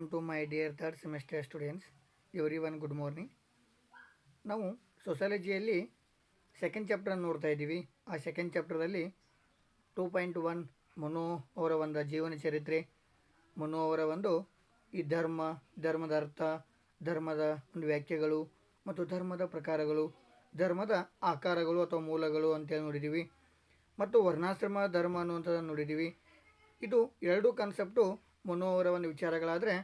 To my dear third semester students everyone good morning ನಾವು ಸೊಸಾಲಜಿಯಲ್ಲಿ second chapter ನೋಡ್ತಾ ಇದ್ದೀವಿ. ಆ ಸೆಕೆಂಡ್ ಚಾಪ್ಟರಲ್ಲಿ ಟೂ ಪಾಯಿಂಟ್ ಒನ್ ಮನು ಅವರ ಒಂದು ಜೀವನ ಚರಿತ್ರೆ. ಮನು ಅವರ ಒಂದು ಈ ಧರ್ಮ, ಧರ್ಮದ ಅರ್ಥ, ಧರ್ಮದ ಒಂದು ವ್ಯಾಖ್ಯೆಗಳು ಮತ್ತು ಧರ್ಮದ ಪ್ರಕಾರಗಳು, ಧರ್ಮದ ಆಕಾರಗಳು ಅಥವಾ ಮೂಲಗಳು ಅಂತೇಳಿ ನೋಡಿದ್ದೀವಿ ಮತ್ತು ವರ್ಣಾಶ್ರಮ, ಧರ್ಮ ಅನ್ನುವಂಥದ್ದನ್ನು ನೋಡಿದ್ದೀವಿ ಇದು ಎರಡೂ ಕಾನ್ಸೆಪ್ಟು ಮನು ಅವರ ಒಂದು ವಿಚಾರಗಳಾದರೆ,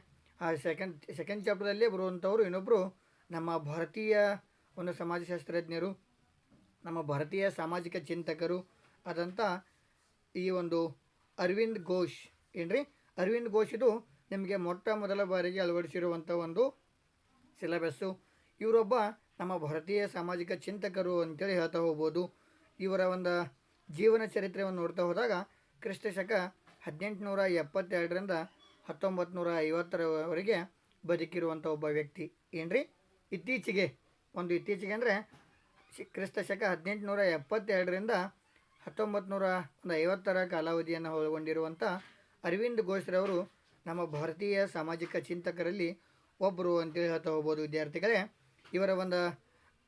ಆ ಸೆಕೆಂಡ್ ಸೆಕೆಂಡ್ ಚಾಪ್ಟರ್ದಲ್ಲೇ ಬರುವಂಥವರು ಇನ್ನೊಬ್ಬರು ನಮ್ಮ ಭಾರತೀಯ ಒಂದು ಸಮಾಜಶಾಸ್ತ್ರಜ್ಞರು, ನಮ್ಮ ಭಾರತೀಯ ಸಾಮಾಜಿಕ ಚಿಂತಕರು ಆದಂಥ ಈ ಒಂದು ಅರವಿಂದ್ ಘೋಷ್, ಏನ್ರಿ? ಅರವಿಂದ್ ಘೋಷ್ ಇದು ನಿಮಗೆ ಮೊಟ್ಟ ಮೊದಲ ಬಾರಿಗೆ ಅಳವಡಿಸಿರುವಂಥ ಒಂದು ಸಿಲೆಬಸ್ಸು ಇವರೊಬ್ಬ ನಮ್ಮ ಭಾರತೀಯ ಸಾಮಾಜಿಕ ಚಿಂತಕರು ಅಂತೇಳಿ ಹೇಳ್ತಾ ಹೋಗ್ಬೋದು. ಇವರ ಒಂದು ಜೀವನ ಚರಿತ್ರೆಯನ್ನು ನೋಡ್ತಾ ಹೋದಾಗ ಕ್ರಿಸ್ತ ಶಕ ಹದಿನೆಂಟುನೂರ ಎಪ್ಪತ್ತೆರಡರಿಂದ ಹತ್ತೊಂಬತ್ತು ನೂರ ಐವತ್ತರವರೆಗೆ ಬದುಕಿರುವಂಥ ಒಬ್ಬ ವ್ಯಕ್ತಿ. ಏನ್ರಿ? ಇತ್ತೀಚೆಗೆ, ಒಂದು ಇತ್ತೀಚೆಗೆ ಅಂದರೆ ಕ್ರಿಸ್ತ ಶಕ ಹದಿನೆಂಟುನೂರ ಎಪ್ಪತ್ತೆರಡರಿಂದ ಹತ್ತೊಂಬತ್ತು ನೂರ ಒಂದು ಐವತ್ತರ ಕಾಲಾವಧಿಯನ್ನು ಒಳಗೊಂಡಿರುವಂಥ ಅರವಿಂದ್ ಘೋಷ್ರವರು ನಮ್ಮ ಭಾರತೀಯ ಸಾಮಾಜಿಕ ಚಿಂತಕರಲ್ಲಿ ಒಬ್ಬರು ಅಂತೇಳಿ ಹೇಳ್ತಾ ಹೋಗ್ಬೋದು ವಿದ್ಯಾರ್ಥಿಗಳೇ. ಇವರ ಒಂದು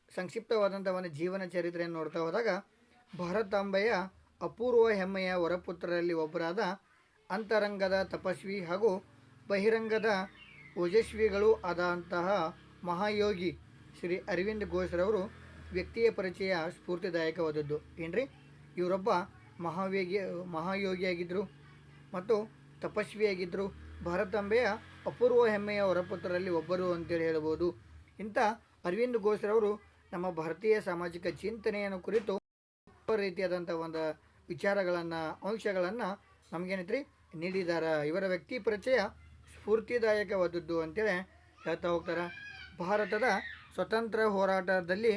ಸಂಕ್ಷಿಪ್ತವಾದಂಥ ಒಂದು ಜೀವನ ಚರಿತ್ರೆಯನ್ನು ನೋಡ್ತಾ ಹೋದಾಗ, ಭಾರತಾಂಬೆಯ ಅಪೂರ್ವ ಹೆಮ್ಮೆಯ ವರಪುತ್ರರಲ್ಲಿ ಒಬ್ಬರಾದ ಅಂತರಂಗದ ತಪಸ್ವಿ ಹಾಗೂ ಬಹಿರಂಗದ ಓಜಸ್ವಿಗಳು ಆದಂತಹ ಮಹಾಯೋಗಿ ಶ್ರೀ ಅರವಿಂದ್ ಘೋಷ್ರವರು ವ್ಯಕ್ತಿಯ ಪರಿಚಯ ಸ್ಫೂರ್ತಿದಾಯಕವಾದದ್ದು. ಏನ್ರಿ? ಇವರೊಬ್ಬ ಮಹಾವೇಗಿ ಮಹಾಯೋಗಿಯಾಗಿದ್ದರು ಮತ್ತು ತಪಸ್ವಿಯಾಗಿದ್ದರು ಭಾರತಾಂಬೆಯ ಅಪೂರ್ವ ಹೆಮ್ಮೆಯ ಹೊರಪುತ್ರರಲ್ಲಿ ಒಬ್ಬರು ಅಂತೇಳಿ ಹೇಳಬಹುದು. ಇಂಥ ಅರವಿಂದ್ ಘೋಷ್ರವರು ನಮ್ಮ ಭಾರತೀಯ ಸಾಮಾಜಿಕ ಚಿಂತನೆಯನ್ನು ಕುರಿತು ರೀತಿಯಾದಂಥ ಒಂದು ವಿಚಾರಗಳನ್ನು ಅಂಶಗಳನ್ನು ನಮಗೇನೈತ್ರಿ ನೀಡಿದ್ದಾರೆ ಇವರ ವ್ಯಕ್ತಿ ಪರಿಚಯ ಸ್ಫೂರ್ತಿದಾಯಕವಾದದ್ದು ಅಂತೇಳಿ ಹೇಳ್ತಾ ಹೋಗ್ತಾರೆ. ಭಾರತದ ಸ್ವತಂತ್ರ ಹೋರಾಟದಲ್ಲಿ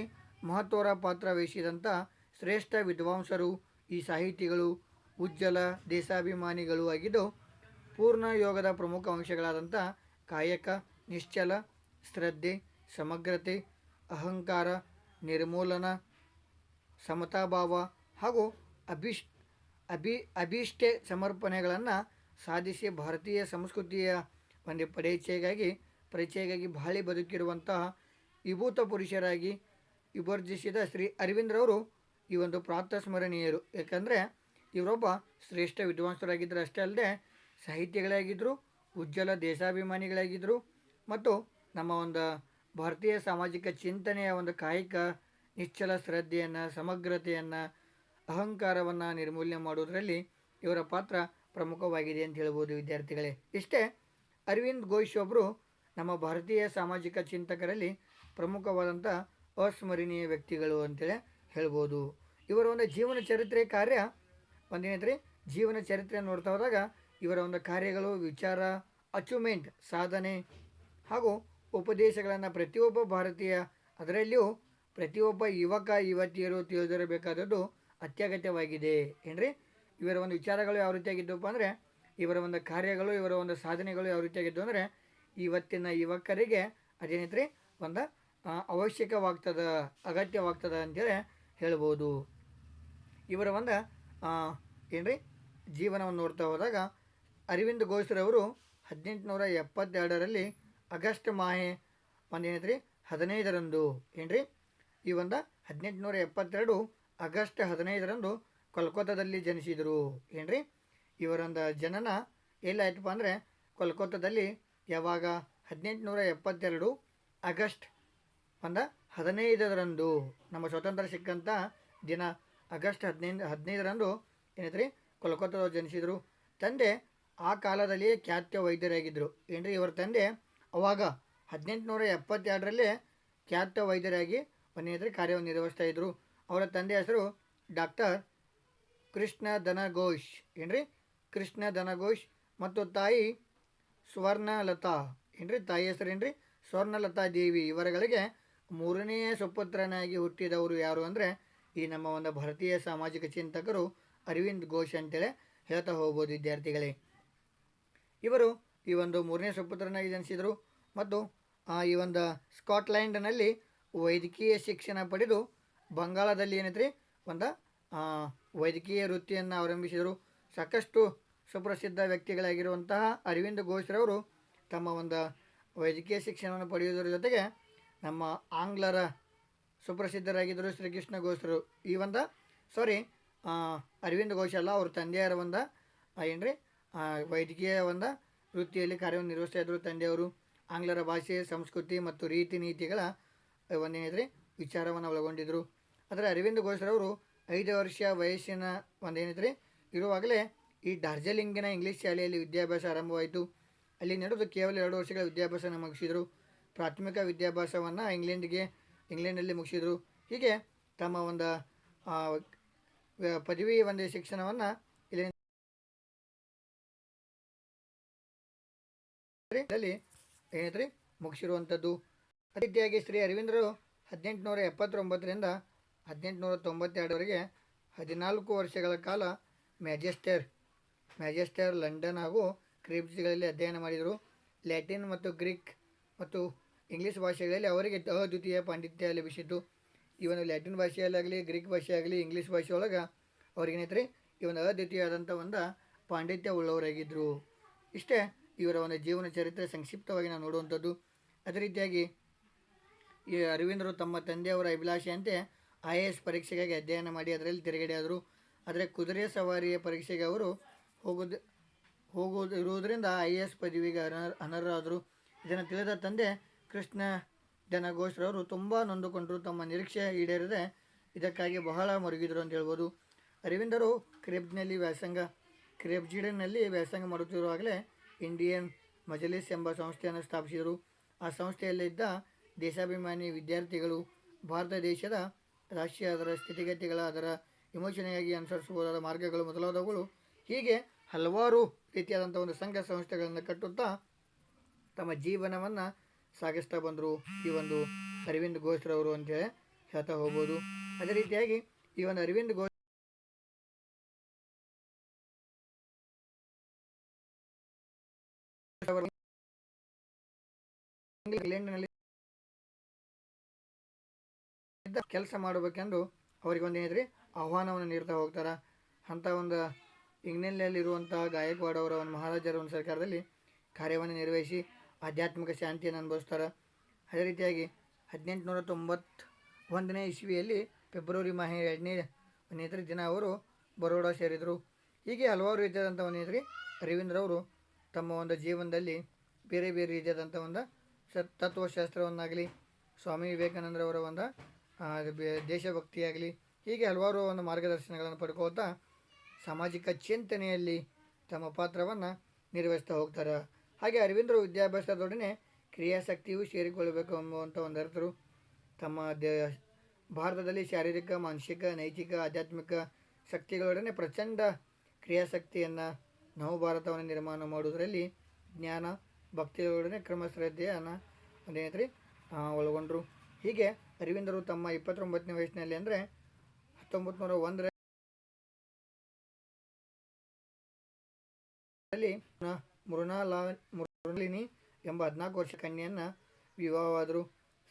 ಮಹತ್ವರ ಪಾತ್ರ ವಹಿಸಿದಂಥ ಶ್ರೇಷ್ಠ ವಿದ್ವಾಂಸರು ಈ ಸಾಹಿತಿಗಳು, ಉಜ್ವಲ ದೇಶಾಭಿಮಾನಿಗಳು ಆಗಿದ್ದು, ಪೂರ್ಣ ಯೋಗದ ಪ್ರಮುಖ ಅಂಶಗಳಾದಂಥ ಕಾಯಕ, ನಿಶ್ಚಲ, ಶ್ರದ್ಧೆ, ಸಮಗ್ರತೆ, ಅಹಂಕಾರ, ನಿರ್ಮೂಲನ, ಸಮತಾಭಾವ ಹಾಗೂ ಅಭಿಷ್, ಅಭಿ ಅಭಿಷ್ಠೆ ಸಮರ್ಪಣೆಗಳನ್ನು ಸಾಧಿಸಿ ಭಾರತೀಯ ಸಂಸ್ಕೃತಿಯ ಒಂದು ಪರಿಚಯಗಾಗಿ ಪರಿಚಯಗಾಗಿ ಬಾಳಿ ಬದುಕಿರುವಂತಹ ವಿಭೂತ ಪುರುಷರಾಗಿ ವಿಭರ್ಜಿಸಿದ ಶ್ರೀ ಅರವಿಂದ್ರವರು ಈ ಒಂದು ಪ್ರಾತಸ್ಮರಣೀಯರು ಯಾಕಂದರೆ ಇವರೊಬ್ಬ ಶ್ರೇಷ್ಠ ವಿದ್ವಾಂಸರಾಗಿದ್ದರು ಅಷ್ಟೇ ಅಲ್ಲದೆ ಸಾಹಿತ್ಯಗಳಾಗಿದ್ದರು ಉಜ್ವಲ ದೇಶಾಭಿಮಾನಿಗಳಾಗಿದ್ದರು ಮತ್ತು ನಮ್ಮ ಒಂದು ಭಾರತೀಯ ಸಾಮಾಜಿಕ ಚಿಂತನೆಯ ಒಂದು ಕಾಯಕ, ನಿಶ್ಚಲ ಶ್ರದ್ಧೆಯನ್ನು, ಸಮಗ್ರತೆಯನ್ನು ಅಹಂಕಾರವನ್ನು ನಿರ್ಮೂಲನೆ ಮಾಡುವುದರಲ್ಲಿ ಇವರ ಪಾತ್ರ ಪ್ರಮುಖವಾಗಿದೆ ಅಂತ ಹೇಳ್ಬೋದು ವಿದ್ಯಾರ್ಥಿಗಳೇ. ಇಷ್ಟೇ ಅರವಿಂದ್ ಘೋಷ್ ಒಬ್ಬರು ನಮ್ಮ ಭಾರತೀಯ ಸಾಮಾಜಿಕ ಚಿಂತಕರಲ್ಲಿ ಪ್ರಮುಖವಾದಂಥ ಅಸ್ಮರಣೀಯ ವ್ಯಕ್ತಿಗಳು ಅಂತೇಳಿ ಹೇಳ್ಬೋದು. ಇವರ ಒಂದು ಜೀವನ ಚರಿತ್ರೆ ಕಾರ್ಯ ಒಂದೇನೈತ್ರಿ ಜೀವನ ಚರಿತ್ರೆ ನೋಡ್ತಾ ಹೋದಾಗ ಇವರ ಒಂದು ಕಾರ್ಯಗಳು, ವಿಚಾರ, ಅಚೀವ್ಮೆಂಟ್, ಸಾಧನೆ ಹಾಗೂ ಉಪದೇಶಗಳನ್ನು ಪ್ರತಿಯೊಬ್ಬ ಭಾರತೀಯ ಅದರಲ್ಲಿಯೂ ಪ್ರತಿಯೊಬ್ಬ ಯುವಕ, ಯುವತಿಯರು ತಿಳಿದಿರಬೇಕಾದದ್ದು ಅತ್ಯಗತ್ಯವಾಗಿದೆ ಏನ್ರಿ? ಇವರ ಒಂದು ವಿಚಾರಗಳು ಯಾವ ರೀತಿಯಾಗಿದ್ದಪ್ಪ ಅಂದರೆ, ಇವರ ಒಂದು ಕಾರ್ಯಗಳು, ಇವರ ಒಂದು ಸಾಧನೆಗಳು ಯಾವ ರೀತಿಯಾಗಿದ್ದು ಅಂದರೆ, ಇವತ್ತಿನ ಯುವಕರಿಗೆ ಅದೇನೈತ್ರಿ ಒಂದು ಅವಶ್ಯಕವಾಗ್ತದ, ಅಗತ್ಯವಾಗ್ತದ ಅಂತೇಳಿ ಹೇಳ್ಬೋದು. ಇವರ ಒಂದು ಏನ್ರಿ? ಜೀವನವನ್ನು ನೋಡ್ತಾ ಹೋದಾಗ, ಅರವಿಂದ್ ಘೋಷ್ರವರು ಹದಿನೆಂಟುನೂರ ಎಪ್ಪತ್ತೆರಡರಲ್ಲಿ ಆಗಸ್ಟ್ ಮಾಹೆ ಒಂದೇನೈತ್ರಿ ಹದಿನೈದರಂದು, ಏನ್ರಿ? ಈ ಒಂದು ಹದಿನೆಂಟುನೂರ ಎಪ್ಪತ್ತೆರಡು ಆಗಸ್ಟ್ ಹದಿನೈದರಂದು ಕೋಲ್ಕತ್ತಾದಲ್ಲಿ ಜನಿಸಿದರು. ಏನ್ರಿ? ಇವರೊಂದು ಜನನ ಎಲ್ಲಾಯ್ತಪ್ಪ ಅಂದರೆ ಕೋಲ್ಕತ್ತಾದಲ್ಲಿ ಯಾವಾಗ? ಹದಿನೆಂಟುನೂರ ಎಪ್ಪತ್ತೆರಡು ಆಗಸ್ಟ್ ಒಂದು ಹದಿನೈದರಂದು. ನಮ್ಮ ಸ್ವಾತಂತ್ರ್ಯ ಸಿಕ್ಕಂಥ ದಿನ ಆಗಸ್ಟ್ ಹದಿನೈದು, ಹದಿನೈದರಂದು ಏನೈತ್ರಿ? ಕೋಲ್ಕತ್ತಾದವ್ರು ಜನಿಸಿದರು. ತಂದೆ ಆ ಕಾಲದಲ್ಲಿ ಖ್ಯಾತ ವೈದ್ಯರಾಗಿದ್ದರು. ಏನ್ರಿ? ಇವರ ತಂದೆ ಅವಾಗ ಹದಿನೆಂಟುನೂರ ಎಪ್ಪತ್ತೆರಡರಲ್ಲೇ ಖ್ಯಾತ ವೈದ್ಯರಾಗಿ ಒಂದೇನೈತ್ರಿ ಕಾರ್ಯವನ್ನು ನಿರ್ವಹಿಸ್ತಾ ಇದ್ದರು ಅವರ ತಂದೆ ಹೆಸರು ಡಾಕ್ಟರ್ ಕೃಷ್ಣ ಧನಘೋಷ್ ಏನ್ರಿ? ಕೃಷ್ಣ ಧನಘೋಷ್ ಮತ್ತು ತಾಯಿ ಸ್ವರ್ಣಲತಾ. ಏನ್ರಿ? ತಾಯಿ ಹೆಸರು ಏನ್ರಿ? ಸ್ವರ್ಣಲತಾ ದೇವಿ. ಇವರುಗಳಿಗೆ ಮೂರನೆಯ ಸುಪುತ್ರನಾಗಿ ಹುಟ್ಟಿದವರು ಯಾರು ಅಂದರೆ ಈ ನಮ್ಮ ಒಂದು ಭಾರತೀಯ ಸಾಮಾಜಿಕ ಚಿಂತಕರು ಅರವಿಂದ್ ಘೋಷ್ ಅಂತೇಳಿ ಹೇಳ್ತಾ ಹೋಗ್ಬೋದು ವಿದ್ಯಾರ್ಥಿಗಳೇ. ಇವರು ಈ ಒಂದು ಮೂರನೇ ಸುಪುತ್ರನಾಗಿ ಜನಿಸಿದರು ಮತ್ತು ಈ ಒಂದು ಸ್ಕಾಟ್ಲ್ಯಾಂಡ್ನಲ್ಲಿ ವೈದ್ಯಕೀಯ ಶಿಕ್ಷಣ ಪಡೆದು ಬಂಗಾಳದಲ್ಲಿ ಏನೈತ್ರಿ ಒಂದು ವೈದ್ಯಕೀಯ ವೃತ್ತಿಯನ್ನು ಅವಲಂಬಿಸಿದರು. ಸಾಕಷ್ಟು ಸುಪ್ರಸಿದ್ಧ ವ್ಯಕ್ತಿಗಳಾಗಿರುವಂತಹ ಅರವಿಂದ್ ಘೋಷ್ರವರು ತಮ್ಮ ಒಂದು ವೈದ್ಯಕೀಯ ಶಿಕ್ಷಣವನ್ನು ಪಡೆಯುವುದರ ಜೊತೆಗೆ ನಮ್ಮ ಆಂಗ್ಲರ ಸುಪ್ರಸಿದ್ಧರಾಗಿದ್ದರು ಶ್ರೀಕೃಷ್ಣ ಘೋಷರು ಈ ಒಂದು ಸಾರಿ ಅರವಿಂದ್ ಘೋಷ್ ಅಲ್ಲ, ಅವ್ರ ತಂದೆಯವರ ಒಂದು ಏನ್ರಿ? ವೈದ್ಯಕೀಯ ಒಂದು ವೃತ್ತಿಯಲ್ಲಿ ಕಾರ್ಯವನ್ನು ನಿರ್ವಹಿಸ್ತಾ ಇದ್ದರು ತಂದೆಯವರು. ಆಂಗ್ಲರ ಭಾಷೆ, ಸಂಸ್ಕೃತಿ ಮತ್ತು ರೀತಿ ನೀತಿಗಳ ಒಂದೇನಿದ್ರೆ? ವಿಚಾರವನ್ನು ಒಳಗೊಂಡಿದ್ದರು ಆದರೆ ಅರವಿಂದ ಘೋಷ್ರವರು ಐದು ವರ್ಷ ವಯಸ್ಸಿನ ಒಂದೇನಿದ್ರೆ ಇರುವಾಗಲೇ ಈ ಡಾರ್ಜಿಲಿಂಗಿನ ಇಂಗ್ಲೀಷ್ ಶಾಲೆಯಲ್ಲಿ ವಿದ್ಯಾಭ್ಯಾಸ ಆರಂಭವಾಯಿತು. ಅಲ್ಲಿ ನಡೆದು ಕೇವಲ ಎರಡು ವರ್ಷಗಳ ವಿದ್ಯಾಭ್ಯಾಸವನ್ನು ಮುಗಿಸಿದರು. ಪ್ರಾಥಮಿಕ ವಿದ್ಯಾಭ್ಯಾಸವನ್ನು ಇಂಗ್ಲೆಂಡ್ಗೆ ಇಂಗ್ಲೆಂಡಲ್ಲಿ ಮುಗಿಸಿದರು. ಹೀಗೆ ತಮ್ಮ ಒಂದು ಪದವಿ ಒಂದು ಶಿಕ್ಷಣವನ್ನು ಇಲ್ಲಿ ಏನೈತ್ರಿ ಮುಗಿಸಿರುವಂಥದ್ದು ಅದೇ ರೀತಿಯಾಗಿ ಶ್ರೀ ಅರವಿಂದರು ಹದಿನೆಂಟುನೂರ ಎಪ್ಪತ್ತೊಂಬತ್ತರಿಂದ ಹದಿನೆಂಟುನೂರ ತೊಂಬತ್ತೆರಡವರೆಗೆ ಹದಿನಾಲ್ಕು ವರ್ಷಗಳ ಕಾಲ ಮ್ಯಾಜೆಸ್ಟರ್ ಮ್ಯಾಜೆಸ್ಟರ್ ಲಂಡನ್ ಹಾಗೂ ಕ್ರಿಬ್ಸ್ಗಳಲ್ಲಿ ಅಧ್ಯಯನ ಮಾಡಿದರು. ಲ್ಯಾಟಿನ್ ಮತ್ತು ಗ್ರೀಕ್ ಮತ್ತು ಇಂಗ್ಲೀಷ್ ಭಾಷೆಗಳಲ್ಲಿ ಅವರಿಗೆ ಅದ್ವಿತೀಯ ಪಾಂಡಿತ್ಯ ಲಭಿಸಿತು. ಇವನು ಲ್ಯಾಟಿನ್ ಭಾಷೆಯಲ್ಲಾಗಲಿ, ಗ್ರೀಕ್ ಭಾಷೆಯಾಗಲಿ, ಇಂಗ್ಲೀಷ್ ಭಾಷೆಯೊಳಗೆ ಅವ್ರಿಗೇನೈತ್ರಿ ಈ ಒಂದು ಅದ್ವಿತೀಯವಾದಂಥ ಒಂದು ಪಾಂಡಿತ್ಯ ಉಳ್ಳವರಾಗಿದ್ದರು ಇಷ್ಟೇ, ಇವರ ಒಂದು ಜೀವನ ಚರಿತ್ರೆ ಸಂಕ್ಷಿಪ್ತವಾಗಿ ನಾವು ನೋಡುವಂಥದ್ದು. ಅದೇ ರೀತಿಯಾಗಿ ಈ ಅರವಿಂದರು ತಮ್ಮ ತಂದೆಯವರ ಅಭಿಲಾಷೆಯಂತೆ ಐ ಎ ಎಸ್ ಪರೀಕ್ಷೆಗಾಗಿ ಅಧ್ಯಯನ ಮಾಡಿ ಅದರಲ್ಲಿ ತಿರುಗಡೆ ಆದರು ಆದರೆ ಕುದುರೆ ಸವಾರಿಯ ಪರೀಕ್ಷೆಗೆ ಅವರು ಹೋಗೋದು ಹೋಗುವುದಿರುವುದರಿಂದ ಐ ಎ ಎಸ್ ಪದವಿಗೆ ಅನರ್ ಅನರ್ಹರಾದರು. ಇದನ್ನು ತಿಳಿದ ತಂದೆ ಕೃಷ್ಣ ಜನಘೋಷ್ರವರು ತುಂಬ ನೊಂದುಕೊಂಡರು. ತಮ್ಮ ನಿರೀಕ್ಷೆ ಈಡೇರದೆ ಇದಕ್ಕಾಗಿ ಬಹಳ ಮರುಗಿದರು ಅಂತ ಹೇಳ್ಬೋದು. ಅರವಿಂದರು ಕ್ರೆಬ್ನಲ್ಲಿ ವ್ಯಾಸಂಗ, ಕ್ರೆಬ್ಜಿಡನ್ನಲ್ಲಿ ವ್ಯಾಸಂಗ ಮಾಡುತ್ತಿರುವಾಗಲೇ ಇಂಡಿಯನ್ ಮಜಲಿಸ್ ಎಂಬ ಸಂಸ್ಥೆಯನ್ನು ಸ್ಥಾಪಿಸಿದರು. ಆ ಸಂಸ್ಥೆಯಲ್ಲಿದ್ದ ದೇಶಾಭಿಮಾನಿ ವಿದ್ಯಾರ್ಥಿಗಳು ಭಾರತ ದೇಶದ ರಾಷ್ಟ್ರೀಯ ಅದರ ಸ್ಥಿತಿಗತಿಗಳ ಅದರ ವಿಮೋಚನೆಯಾಗಿ ಅನುಸರಿಸಬಹುದಾದ ಮಾರ್ಗಗಳು ಮೊದಲಾದವುಗಳು. ಹೀಗೆ ಹಲವಾರು ರೀತಿಯಾದಂಥ ಒಂದು ಸಂಘ ಸಂಸ್ಥೆಗಳನ್ನು ಕಟ್ಟುತ್ತಾ ತಮ್ಮ ಜೀವನವನ್ನು ಸಾಗಿಸ್ತಾ ಬಂದರು. ಈ ಒಂದು ಅರವಿಂದ್ ಘೋಷ್ರವರು ಅಂತೇಳಿ ಹೇಳ್ತಾ ಹೋಗ್ಬೋದು. ಅದೇ ರೀತಿಯಾಗಿ ಈ ಒಂದು ಅರವಿಂದ್ ಘೋಷ್ ಇಂಗ್ಲೆಂಡ್ನಲ್ಲಿ ಕೆಲಸ ಮಾಡಬೇಕೆಂದು ಅವರಿಗೆ ಒಂದು ಏನಿದ್ರಿ ಆಹ್ವಾನವನ್ನು ನೀಡ್ತಾ ಹೋಗ್ತಾರೆ. ಅಂಥ ಒಂದು ಇಂಗ್ಲೆಂಡ್ನಲ್ಲಿರುವಂಥ ಗಾಯಕ್ವಾಡ್ ಅವರ ಒಂದು ಮಹಾರಾಜರ ಒಂದು ಸರ್ಕಾರದಲ್ಲಿ ಕಾರ್ಯವನ್ನು ನಿರ್ವಹಿಸಿ ಆಧ್ಯಾತ್ಮಿಕ ಶಾಂತಿಯನ್ನು ಅನುಭವಿಸ್ತಾರೆ. ಅದೇ ರೀತಿಯಾಗಿ ಹದಿನೆಂಟುನೂರ ತೊಂಬತ್ತ ಒಂದನೇ ಇಸ್ವಿಯಲ್ಲಿ ಫೆಬ್ರವರಿ ಮಾಹ ಎರಡನೇ ಒಂದನೇ ದಿನ ಅವರು ಬರೋಡಾ ಸೇರಿದರು. ಹೀಗೆ ಹಲವಾರು ರೀತಿಯಾದಂಥ ಒಂದು ಏನ್ರಿ ಅರವಿಂದ್ರವರು ತಮ್ಮ ಒಂದು ಜೀವನದಲ್ಲಿ ಬೇರೆ ಬೇರೆ ರೀತಿಯಾದಂಥ ಒಂದು ಸ ತತ್ವಶಾಸ್ತ್ರವನ್ನಾಗಲಿ ಸ್ವಾಮಿ ವಿವೇಕಾನಂದರವರ ಒಂದು ದೇಶಭಕ್ತಿಯಾಗಲಿ ಹೀಗೆ ಹಲವಾರು ಒಂದು ಮಾರ್ಗದರ್ಶನಗಳನ್ನು ಪಡ್ಕೋತಾ ಸಾಮಾಜಿಕ ಚಿಂತನೆಯಲ್ಲಿ ತಮ್ಮ ಪಾತ್ರವನ್ನು ನಿರ್ವಹಿಸ್ತಾ ಹೋಗ್ತಾರೆ. ಹಾಗೆ ಅರವಿಂದರು ವಿದ್ಯಾಭ್ಯಾಸದೊಡನೆ ಕ್ರಿಯಾಸಕ್ತಿಯು ಸೇರಿಕೊಳ್ಳಬೇಕು ಒಂದು ಅರ್ಥರು ತಮ್ಮ ದೇ ಭಾರತದಲ್ಲಿ ಶಾರೀರಿಕ, ಮಾನಸಿಕ, ನೈತಿಕ, ಆಧ್ಯಾತ್ಮಿಕ ಶಕ್ತಿಗಳೊಡನೆ ಪ್ರಚಂಡ ಕ್ರಿಯಾಸಕ್ತಿಯನ್ನು ನವಭಾರತವನ್ನು ನಿರ್ಮಾಣ ಮಾಡುವುದರಲ್ಲಿ ಜ್ಞಾನ, ಭಕ್ತಿಗಳೊಡನೆ ಕ್ರಮಶ್ರದ್ಧೆಯನ್ನು ಅದೇನೈತ್ರಿ ಒಳಗೊಂಡರು. ಹೀಗೆ ಅರವಿಂದರು ತಮ್ಮ ಇಪ್ಪತ್ತೊಂಬತ್ತನೇ ವಯಸ್ಸಿನಲ್ಲಿ ಅಂದರೆ ಹತ್ತೊಂಬತ್ತು ನೂರ ಒಂದರ ರಲ್ಲಿ ಮೃಣಾಲಾ ಮೃಣಾಲಿನಿ ಎಂಬ ಹದಿನಾಲ್ಕು ವರ್ಷ ಕನ್ಯೆಯನ್ನು ವಿವಾಹವಾದರು.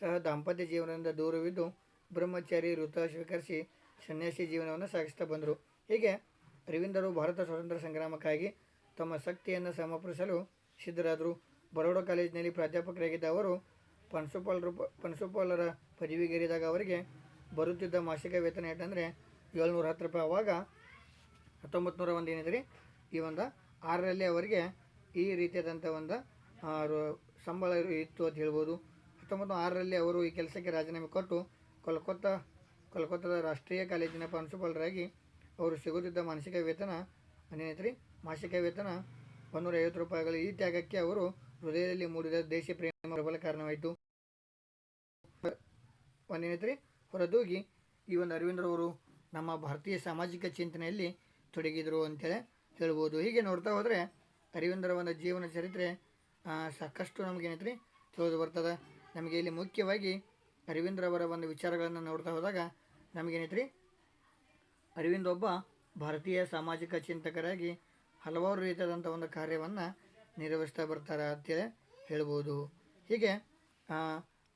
ಸಹ ದಾಂಪತ್ಯ ಜೀವನದಿಂದ ದೂರವಿದ್ದು ಬ್ರಹ್ಮಚಾರಿ ವೃತ ಸ್ವೀಕರಿಸಿ ಸನ್ಯಾಸಿ ಜೀವನವನ್ನು ಸಾಗಿಸ್ತಾ ಬಂದರು. ಹೀಗೆ ಅರವಿಂದರು ಭಾರತ ಸ್ವಾತಂತ್ರ್ಯ ಸಂಗ್ರಾಮಕ್ಕಾಗಿ ತಮ್ಮ ಶಕ್ತಿಯನ್ನು ಸಮರ್ಪಿಸಲು ಸಿದ್ಧರಾದರು. ಬರೋಡಾ ಕಾಲೇಜಿನಲ್ಲಿ ಪ್ರಾಧ್ಯಾಪಕರಾಗಿದ್ದ ಅವರು ಪ್ರಿನ್ಸಿಪಾಲರು ಪ್ರಿನ್ಸಿಪಾಲರ ಪದವಿಗೇರಿದಾಗ ಅವರಿಗೆ ಬರುತ್ತಿದ್ದ ಮಾಸಿಕ ವೇತನ ಏಟಂದರೆ ಏಳ್ನೂರ ಹತ್ತು ರೂಪಾಯಿ ಆವಾಗ ಹತ್ತೊಂಬತ್ತು ನೂರ ಒಂದು ಏನಿದೆ ಈ ಒಂದು ಆರರಲ್ಲಿ ಅವರಿಗೆ ಈ ರೀತಿಯಾದಂಥ ಒಂದು ಸಂಬಳ ಇತ್ತು ಅಂತ ಹೇಳ್ಬೋದು. ಹತ್ತೊಂಬತ್ತು ಆರರಲ್ಲಿ ಅವರು ಈ ಕೆಲಸಕ್ಕೆ ರಾಜೀನಾಮೆ ಕೊಟ್ಟು ಕೋಲ್ಕತ್ತಾ, ಕೋಲ್ಕತ್ತಾದ ರಾಷ್ಟ್ರೀಯ ಕಾಲೇಜಿನ ಪ್ರಾಂಶುಪಾಲರಾಗಿ ಅವರು ಸಿಗುತ್ತಿದ್ದ ಮಾನಸಿಕ ವೇತನ ಏನೈತ್ರಿ ಮಾಸಿಕ ವೇತನ ಒಂದೂರ ಐವತ್ತು ರೂಪಾಯಿಗಳು. ಈ ತ್ಯಾಗಕ್ಕೆ ಅವರು ಹೃದಯದಲ್ಲಿ ಮೂಡಿದ ದೇಶ ಪ್ರೇಮ ಪ್ರಬಲ ಕಾರಣವಾಯಿತು. ಒಂದೇನೈತ್ರಿ ಹೊರದೂಗಿ ಈ ಒಂದು ಅರವಿಂದ್ರವರು ನಮ್ಮ ಭಾರತೀಯ ಸಾಮಾಜಿಕ ಚಿಂತನೆಯಲ್ಲಿ ತೊಡಗಿದರು ಅಂತೇಳಿ ಹೇಳ್ಬೋದು. ಹೀಗೆ ನೋಡ್ತಾ ಹೋದರೆ ಅರವಿಂದರ ಒಂದು ಜೀವನ ಚರಿತ್ರೆ ಸಾಕಷ್ಟು ನಮಗೇನೈತ್ರಿ ತಿಳಿದು ಬರ್ತದೆ. ನಮಗೆ ಇಲ್ಲಿ ಮುಖ್ಯವಾಗಿ ಅರವಿಂದ್ರವರ ಒಂದು ವಿಚಾರಗಳನ್ನು ನೋಡ್ತಾ ಹೋದಾಗ ನಮಗೇನೈತ್ರಿ ಅರವಿಂದ್ ಒಬ್ಬ ಭಾರತೀಯ ಸಾಮಾಜಿಕ ಚಿಂತಕರಾಗಿ ಹಲವಾರು ರೀತಿಯಾದಂಥ ಒಂದು ಕಾರ್ಯವನ್ನು ನಿರ್ವಹಿಸ್ತಾ ಬರ್ತಾರೆ ಅಂತೇಳಿ ಹೇಳ್ಬೋದು. ಹೀಗೆ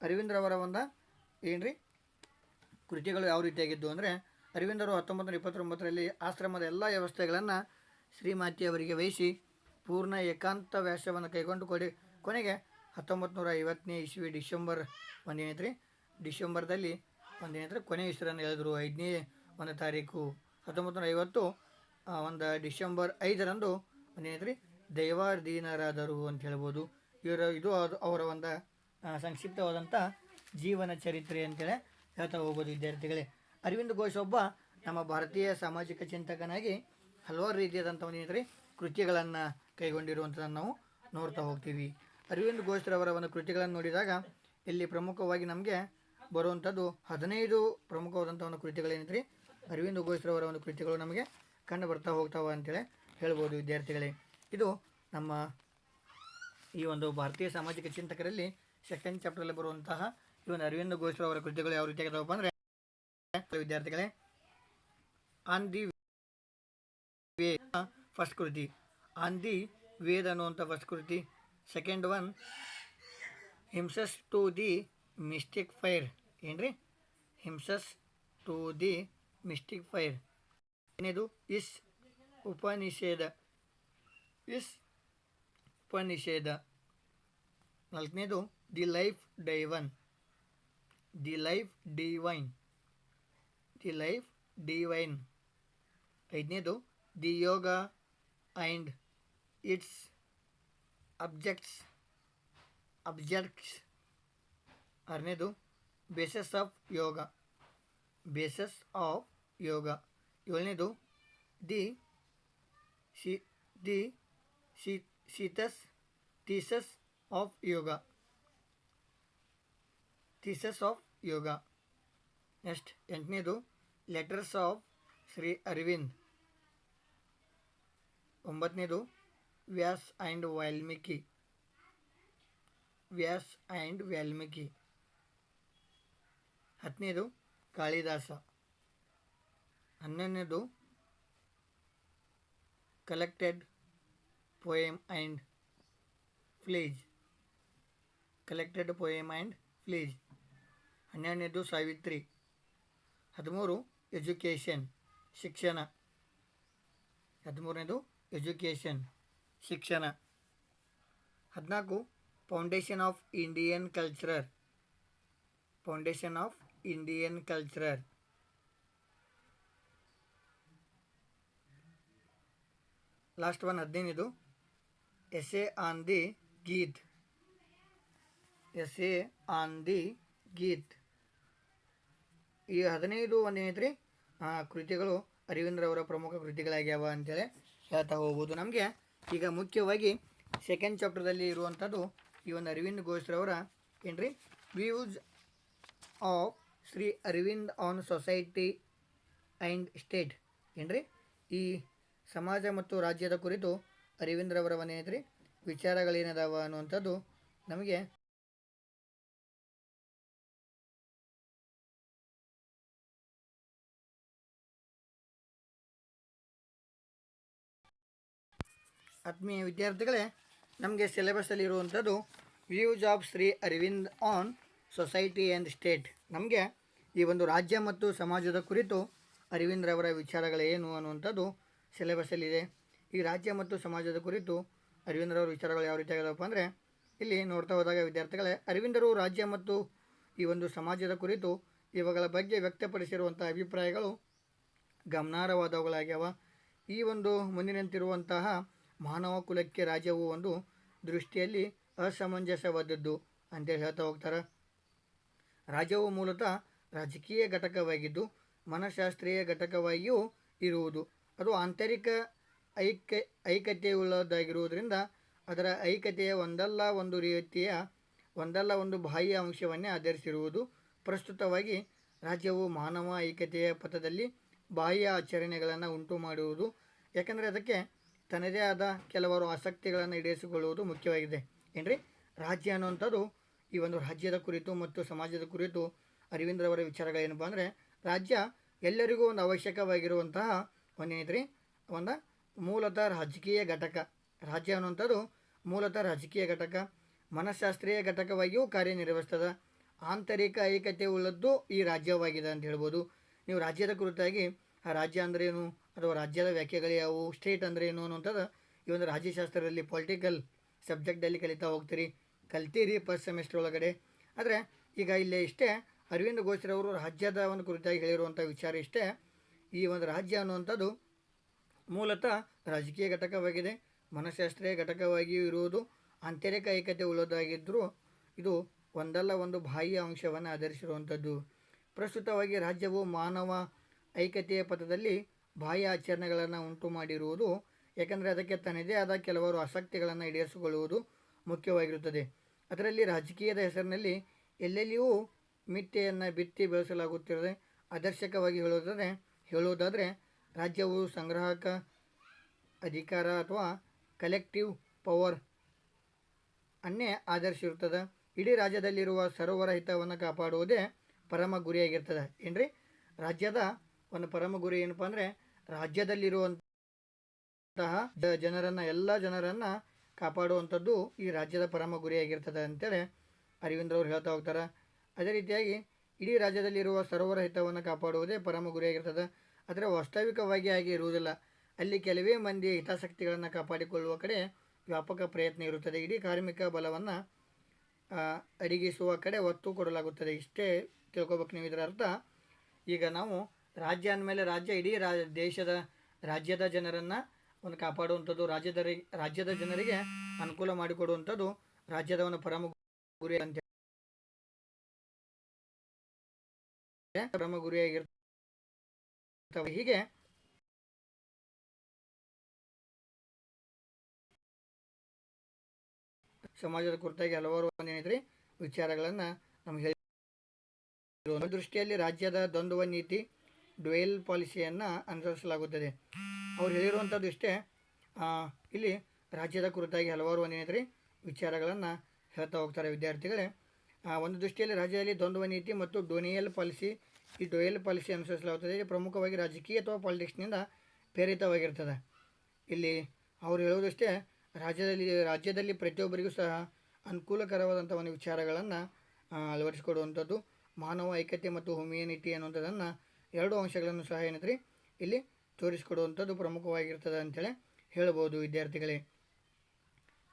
ಅರವಿಂದ್ರವರ ಒಂದು, ಏನ್ರಿ? ಕೃತಿಗಳು ಯಾವ ರೀತಿಯಾಗಿದ್ದು ಅಂದರೆ, ಅರವಿಂದರು ಹತ್ತೊಂಬತ್ತು ನೂರ ಇಪ್ಪತ್ತೊಂಬತ್ತರಲ್ಲಿ ಆಶ್ರಮದ ಎಲ್ಲ ವ್ಯವಸ್ಥೆಗಳನ್ನು ಶ್ರೀಮಾತಿಯವರಿಗೆ ವಹಿಸಿ ಪೂರ್ಣ ಏಕಾಂತ ವ್ಯಾಸವನ್ನು ಕೈಗೊಂಡು ಕೊಡಿ. ಕೊನೆಗೆ ಹತ್ತೊಂಬತ್ತು ನೂರ ಐವತ್ತನೇ ಇಸ್ವಿ ಡಿಸೆಂಬರ್ ಒಂದೇನೈತೆ ರೀ ಡಿಸೆಂಬರ್ದಲ್ಲಿ ಒಂದೇನೈತೆ ರೀ ಕೊನೆ ಹೆಸರನ್ನು ಹೇಳಿದ್ರು. ಐದನೇ ಒಂದು ತಾರೀಕು ಹತ್ತೊಂಬತ್ತು ನೂರ ಐವತ್ತು ಒಂದು ಡಿಸೆಂಬರ್ ಐದರಂದು ಒಂದೇನೈತೆ ರೀ ದೈವಾಧೀನರಾದರು ಅಂತ ಹೇಳ್ಬೋದು. ಇವರ ಇದು ಅದು ಅವರ ಒಂದು ಸಂಕ್ಷಿಪ್ತವಾದಂಥ ಜೀವನ ಚರಿತ್ರೆ ಅಂತೇಳಿ ಹೇಳ್ತಾ ಹೋಗ್ಬೋದು ವಿದ್ಯಾರ್ಥಿಗಳೇ. ಅರವಿಂದ್ ಘೋಷ್ ಒಬ್ಬ ನಮ್ಮ ಭಾರತೀಯ ಸಾಮಾಜಿಕ ಚಿಂತಕನಾಗಿ ಹಲವಾರು ರೀತಿಯಾದಂಥ ಒಂದು ಕೃತಿಗಳನ್ನು ಕೈಗೊಂಡಿರುವಂಥದ್ದನ್ನು ನಾವು ನೋಡ್ತಾ ಹೋಗ್ತೀವಿ. ಅರವಿಂದ್ ಘೋಷ್ರವರ ಒಂದು ಕೃತಿಗಳನ್ನು ನೋಡಿದಾಗ ಇಲ್ಲಿ ಪ್ರಮುಖವಾಗಿ ನಮಗೆ ಬರುವಂಥದ್ದು ಹದಿನೈದು ಪ್ರಮುಖವಾದಂಥ ಒಂದು ಕೃತಿಗಳೇನಿದ್ರಿ ಅರವಿಂದ್ ಘೋಷ್ರವರ ಒಂದು ಕೃತಿಗಳು ನಮಗೆ ಕಂಡು ಬರ್ತಾ ಹೋಗ್ತಾವ ಅಂತೇಳಿ ಹೇಳ್ಬೋದು ವಿದ್ಯಾರ್ಥಿಗಳೇ. ಇದು ನಮ್ಮ ಈ ಒಂದು ಭಾರತೀಯ ಸಾಮಾಜಿಕ ಚಿಂತಕರಲ್ಲಿ ಸೆಕೆಂಡ್ ಚಾಪ್ಟರಲ್ಲಿ ಬರುವಂತಹ ಈ ಒಂದು ಅರವಿಂದ ಘೋಷ್ ಅವರ ಕೃತಿಗಳು ಯಾವ ರೀತಿ ಆಗಿದಾವಪ್ಪ ಅಂದರೆ, ವಿದ್ಯಾರ್ಥಿಗಳೇ ಆನ್ ದಿ ವೇ ಫಸ್ಟ್ ಕೃತಿ. ಆನ್ ದಿ ವೇದ ಅನ್ನುವಂಥ ಫಸ್ಟ್ ಕೃತಿ. Second one hymns to the mystic fire ಏನ್ರಿ? Hymns to the mystic fire ಏನಿದು ಇಸ್ ಉಪನಿಷೇಧ. ಇಸ್ ಉಪನಿಷೇಧ. ನಾಲ್ಕನೇದು, the life divine. The life divine. The life divine. ಐದನೇದು, the yoga and its objects. Objects. ಆರನೇದು, bases of yoga. Bases of yoga. ಏಳನೇದು, the she, the synthesis thesis of yoga thesis of yoga next ಎಂಟನೇದು letters of Shri Aravind ಒಂಬತ್ತನೇದು Vyas and Valmiki Vyas and Valmiki ಹತ್ತನೇದು Kalidasa ಹನ್ನೊಂದನೇದು collected poem and pledge. Collected poem and pledge. ಹನ್ನೆರಡನೇದು ಸಾವಿತ್ರಿ. ಹದಿಮೂರು education ಶಿಕ್ಷಣ. ಹದಿಮೂರನೇದು education ಶಿಕ್ಷಣ. ಹದಿನಾಲ್ಕು foundation of Indian culture foundation of Indian culture last one ಹದಿನೈದು essay on the Gita. Essay on the Gita. ಈ ಹದಿನೈದು ಒಂದು ಏನೈತೆ ರೀ ಕೃತಿಗಳು ಅರವಿಂದ್ರವರ ಪ್ರಮುಖ ಕೃತಿಗಳಾಗ್ಯಾವ ಅಂತೇಳಿ ಹೇಳ್ತಾ ಹೋಗ್ಬೋದು ನಮಗೆ. ಈಗ ಮುಖ್ಯವಾಗಿ ಸೆಕೆಂಡ್ ಚಾಪ್ಟರ್ದಲ್ಲಿ ಇರುವಂಥದ್ದು ಈ ಒಂದು ಅರವಿಂದ್ ಘೋಷ್ರವರ ಏನ್ರಿ? Views of Shri Aravind on society and state ಏನ್ರಿ? ಈ ಸಮಾಜ ಮತ್ತು ರಾಜ್ಯದ ಕುರಿತು ಅರವಿಂದ್ರವರ ರೀ ವಿಚಾರಗಳೇನದಾವ ಅನ್ನುವಂಥದ್ದು ನಮಗೆ ಆತ್ಮೀಯ ವಿದ್ಯಾರ್ಥಿಗಳೇ, ನಮಗೆ ಸಿಲೆಬಸ್ಸಲ್ಲಿ ಇರುವಂಥದ್ದು views of Shri Aravind on society and state ನಮಗೆ ಈ ಒಂದು ರಾಜ್ಯ ಮತ್ತು ಸಮಾಜದ ಕುರಿತು ಅರವಿಂದ್ರವರ ವಿಚಾರಗಳೇನು ಅನ್ನುವಂಥದ್ದು ಸಿಲೆಬಸ್ಸಲ್ಲಿದೆ ಈ ರಾಜ್ಯ ಮತ್ತು ಸಮಾಜದ ಕುರಿತು ಅರವಿಂದ್ರವರ ವಿಚಾರಗಳು ಯಾವ ರೀತಿ ಆಗಿದಾವಪ್ಪ ಅಂದರೆ, ಇಲ್ಲಿ ನೋಡ್ತಾ ಹೋದಾಗ ವಿದ್ಯಾರ್ಥಿಗಳೇ, ಅರವಿಂದರು ರಾಜ್ಯ ಮತ್ತು ಈ ಒಂದು ಸಮಾಜದ ಕುರಿತು ಇವುಗಳ ಬಗ್ಗೆ ವ್ಯಕ್ತಪಡಿಸಿರುವಂಥ ಅಭಿಪ್ರಾಯಗಳು ಗಮನಾರ್ಹವಾದವುಗಳಾಗ್ಯಾವ. ಈ ಒಂದು ಮುಂದಿನಂತಿರುವಂತಹ ಮಾನವ ಕುಲಕ್ಕೆ ರಾಜ್ಯವು ಒಂದು ದೃಷ್ಟಿಯಲ್ಲಿ ಅಸಮಂಜಸವಾದದ್ದು ಅಂತೇಳಿ ಹೇಳ್ತಾ ಹೋಗ್ತಾರೆ. ರಾಜ್ಯವು ಮೂಲತಃ ರಾಜಕೀಯ ಘಟಕವಾಗಿದ್ದು, ಮನಃಶಾಸ್ತ್ರೀಯ ಘಟಕವಾಗಿಯೂ ಇರುವುದು. ಅದು ಆಂತರಿಕ ಐಕ್ಯ ಐಕ್ಯತೆಯುಳ್ಳದಾಗಿರುವುದರಿಂದ ಅದರ ಐಕ್ಯತೆಯ ಒಂದಲ್ಲ ಒಂದು ರೀತಿಯ, ಒಂದಲ್ಲ ಒಂದು ಬಾಹ್ಯ ಅಂಶವನ್ನೇ ಆಧರಿಸಿರುವುದು. ಪ್ರಸ್ತುತವಾಗಿ ರಾಜ್ಯವು ಮಾನವ ಐಕ್ಯತೆಯ ಪಥದಲ್ಲಿ ಬಾಹ್ಯ ಆಚರಣೆಗಳನ್ನು ಉಂಟು ಮಾಡುವುದು ಯಾಕಂದರೆ ಅದಕ್ಕೆ ತನ್ನದೇ ಆದ ಕೆಲವರು ಆಸಕ್ತಿಗಳನ್ನು ಈಡೇರಿಸಿಕೊಳ್ಳುವುದು ಮುಖ್ಯವಾಗಿದೆ. ಏನ್ರಿ? ರಾಜ್ಯ ಅನ್ನುವಂಥದ್ದು ಈ ಒಂದು ರಾಜ್ಯದ ಕುರಿತು ಮತ್ತು ಸಮಾಜದ ಕುರಿತು ಅರವಿಂದ್ರವರ ವಿಚಾರಗಳೇನಪ್ಪ ಅಂದರೆ, ರಾಜ್ಯ ಎಲ್ಲರಿಗೂ ಒಂದು ಅವಶ್ಯಕವಾಗಿರುವಂತಹ ಒಂದೇನೈತ್ರಿ ಒಂದು ಮೂಲತಃ ರಾಜಕೀಯ ಘಟಕ. ರಾಜ್ಯ ಅನ್ನುವಂಥದ್ದು ಮೂಲತಃ ರಾಜಕೀಯ ಘಟಕ. ಮನಃಶಾಸ್ತ್ರೀಯ ಘಟಕವಾಗಿಯೂ ಕಾರ್ಯನಿರ್ವಹಿಸ್ತದೆ. ಆಂತರಿಕ ಏಕತೆ ಉಳ್ಳದ್ದು ಈ ರಾಜ್ಯವಾಗಿದೆ ಅಂತ ಹೇಳ್ಬೋದು. ನೀವು ರಾಜ್ಯದ ಕುರಿತಾಗಿ, ಆ ರಾಜ್ಯ ಅಂದ್ರೇನು ಅಥವಾ ರಾಜ್ಯದ ವ್ಯಾಖ್ಯೆಗಳು ಯಾವುವು? ಸ್ಟೇಟ್ ಅಂದರೆ ಏನು ಅನ್ನುವಂಥದ್ದು ಈ ಒಂದು ರಾಜ್ಯಶಾಸ್ತ್ರದಲ್ಲಿ ಪೊಲಿಟಿಕಲ್ ಸಬ್ಜೆಕ್ಟಲ್ಲಿ ಕಲಿತಾ ಹೋಗ್ತೀರಿ. ಕಲ್ತೀರಿ ಫಸ್ಟ್ ಸೆಮಿಸ್ಟರ್ ಒಳಗಡೆ. ಆದರೆ ಈಗ ಇಲ್ಲಿ ಇಷ್ಟೇ ಅರವಿಂದ್ ಘೋಷ್ರವರು ರಾಜ್ಯದ ಒಂದು ಕುರಿತಾಗಿ ಹೇಳಿರುವಂಥ ವಿಚಾರ ಇಷ್ಟೇ. ಈ ಒಂದು ರಾಜ್ಯ ಅನ್ನುವಂಥದ್ದು ಮೂಲತಃ ರಾಜಕೀಯ ಘಟಕವಾಗಿದೆ ಮನಃಶಾಸ್ತ್ರೀಯ ಘಟಕವಾಗಿಯೂ ಇರುವುದು ಆಂತರಿಕ ಐಕ್ಯತೆ ಉಳ್ಳದಾಗಿದ್ದರೂ ಇದು ಒಂದಲ್ಲ ಒಂದು ಬಾಹ್ಯ ಅಂಶವನ್ನು ಆಧರಿಸಿರುವಂಥದ್ದು. ಪ್ರಸ್ತುತವಾಗಿ ರಾಜ್ಯವು ಮಾನವ ಐಕ್ಯತೆಯ ಪಥದಲ್ಲಿ ಬಾಹ್ಯ ಆಚರಣೆಗಳನ್ನು ಉಂಟು ಮಾಡಿರುವುದು ಏಕೆಂದರೆ ಅದಕ್ಕೆ ತನ್ನದೇ ಆದ ಕೆಲವರು ಆಸಕ್ತಿಗಳನ್ನು ಈಡೇರಿಸಿಕೊಳ್ಳುವುದು ಮುಖ್ಯವಾಗಿರುತ್ತದೆ. ಅದರಲ್ಲಿ ರಾಜಕೀಯದ ಹೆಸರಿನಲ್ಲಿ ಎಲ್ಲೆಲ್ಲಿಯೂ ಮಿಥ್ಯೆಯನ್ನು ಬಿತ್ತಿ ಬೆಳೆಸಲಾಗುತ್ತಿರದೆ, ಆದರ್ಶಕವಾಗಿ ಹೇಳೋದಾದರೆ ಹೇಳುವುದಾದರೆ ರಾಜ್ಯವು ಸಂಗ್ರಾಹಕ ಅಧಿಕಾರ ಅಥವಾ ಕಲೆಕ್ಟಿವ್ ಪವರ್ ಅನ್ನೇ ಆಧರಿಸಿರುತ್ತದೆ. ಇಡೀ ರಾಜ್ಯದಲ್ಲಿರುವ ಸರೋವರ ಹಿತವನ್ನು ಕಾಪಾಡುವುದೇ ಪರಮ ಗುರಿಯಾಗಿರ್ತದೆ. ಏನ್ರಿ? ರಾಜ್ಯದ ಒಂದು ಪರಮ ಗುರಿ ಏನಪ್ಪ ಅಂದರೆ ರಾಜ್ಯದಲ್ಲಿರುವಂತಹ ಜನರನ್ನು, ಎಲ್ಲ ಜನರನ್ನು ಕಾಪಾಡುವಂಥದ್ದು ಈ ರಾಜ್ಯದ ಪರಮ ಗುರಿಯಾಗಿರ್ತದೆ ಅಂತೇಳಿ ಅರವಿಂದ್ರವ್ರು ಹೇಳ್ತಾ ಹೋಗ್ತಾರೆ. ಅದೇ ರೀತಿಯಾಗಿ ಇಡೀ ರಾಜ್ಯದಲ್ಲಿರುವ ಸರೋವರ ಹಿತವನ್ನು ಕಾಪಾಡುವುದೇ ಪರಮ ಗುರಿಯಾಗಿರ್ತದೆ. ಆದರೆ ವಾಸ್ತವಿಕವಾಗಿ ಹಾಗೆ ಇರುವುದಿಲ್ಲ. ಅಲ್ಲಿ ಕೆಲವೇ ಮಂದಿ ಹಿತಾಸಕ್ತಿಗಳನ್ನು ಕಾಪಾಡಿಕೊಳ್ಳುವ ಕಡೆ ವ್ಯಾಪಕ ಪ್ರಯತ್ನ ಇರುತ್ತದೆ. ಇಡೀ ಕಾರ್ಮಿಕ ಬಲವನ್ನು ಅಡಗಿಸುವ ಕಡೆ ಒತ್ತು ಕೊಡಲಾಗುತ್ತದೆ. ಇಷ್ಟೇ ತಿಳ್ಕೊಬೇಕು ನೀವು ಇದರ ಅರ್ಥ. ಈಗ ನಾವು ರಾಜ್ಯ ಅಂದಮೇಲೆ ರಾಜ್ಯ, ಇಡೀ ರಾ, ದೇಶದ, ರಾಜ್ಯದ ಜನರನ್ನು ಒಂದು ಕಾಪಾಡುವಂಥದ್ದು ರಾಜ್ಯದ ರಾಜ್ಯದ ಜನರಿಗೆ ಅನುಕೂಲ ಮಾಡಿಕೊಡುವಂಥದ್ದು ರಾಜ್ಯದ ಒಂದು ಪರಮ ಗುರಿ ಅಂತ ಪರಮ ಗುರಿಯಾಗಿರ್ತವೆ ಹೀಗೆ ಸಮಾಜದ ಕುರಿತಾಗಿ ಹಲವಾರು ಏನೈತ್ರಿ ವಿಚಾರಗಳನ್ನು ನಮ್ಗೆ ಹೇಳಿ ದೃಷ್ಟಿಯಲ್ಲಿ ರಾಜ್ಯದ ದ್ವಂದ್ವ ನೀತಿ, ಡ್ವೆಲ್ ಪಾಲಿಸಿಯನ್ನು ಅನುಸರಿಸಲಾಗುತ್ತದೆ. ಅವ್ರು ಹೇಳಿರುವಂಥದ್ದು ಇಷ್ಟೇ. ಇಲ್ಲಿ ರಾಜ್ಯದ ಕುರಿತಾಗಿ ಹಲವಾರು ಏನಿದ್ರಿ ವಿಚಾರಗಳನ್ನು ಹೇಳ್ತಾ ಹೋಗ್ತಾರೆ ವಿದ್ಯಾರ್ಥಿಗಳೇ. ಒಂದು ದೃಷ್ಟಿಯಲ್ಲಿ ರಾಜ್ಯದಲ್ಲಿ ದ್ವಂದ್ವ ನೀತಿ ಮತ್ತು ಡೊನಿಯಲ್ ಪಾಲಿಸಿ ಈ ಡೊಯಲ್ ಪಾಲಿಸಿ ಅನುಸರಿಸಲಾಗುತ್ತದೆ ಇದು ಪ್ರಮುಖವಾಗಿ ರಾಜಕೀಯ ಅಥವಾ ಪಾಲಿಟಿಕ್ಸ್ನಿಂದ ಪ್ರೇರಿತವಾಗಿರ್ತದೆ. ಇಲ್ಲಿ ಅವರು ಹೇಳುವುದಷ್ಟೇ, ರಾಜ್ಯದಲ್ಲಿ ರಾಜ್ಯದಲ್ಲಿ ಪ್ರತಿಯೊಬ್ಬರಿಗೂ ಸಹ ಅನುಕೂಲಕರವಾದಂಥ ಒಂದು ವಿಚಾರಗಳನ್ನು ಅಳವಡಿಸಿಕೊಡುವಂಥದ್ದು, ಮಾನವ ಐಕ್ಯತೆ ಮತ್ತು ಹ್ಯುಮ್ಯಾನಿಟಿ ಅನ್ನುವಂಥದ್ದನ್ನು ಎರಡು ಅಂಶಗಳನ್ನು ಸಹ ಏನಿದ್ರಿ, ಇಲ್ಲಿ ತೋರಿಸಿಕೊಡುವಂಥದ್ದು ಪ್ರಮುಖವಾಗಿರ್ತದೆ ಅಂತೇಳಿ ಹೇಳ್ಬೋದು ವಿದ್ಯಾರ್ಥಿಗಳೇ.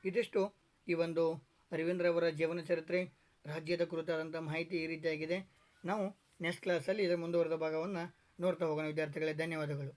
ಇದಿಷ್ಟು ಈ ಒಂದು ಅರವಿಂದ್ರವರ ಜೀವನ ಚರಿತ್ರೆ, ರಾಜ್ಯದ ಕುರಿತಾದಂಥ ಮಾಹಿತಿ ಈ ರೀತಿಯಾಗಿದೆ. ನಾವು ನೆಕ್ಸ್ಟ್ ಕ್ಲಾಸಲ್ಲಿ ಇದರ ಮುಂದುವರೆದ ಭಾಗವನ್ನು ನೋಡ್ತಾ ಹೋಗೋಣ ವಿದ್ಯಾರ್ಥಿಗಳೇ. ಧನ್ಯವಾದಗಳು.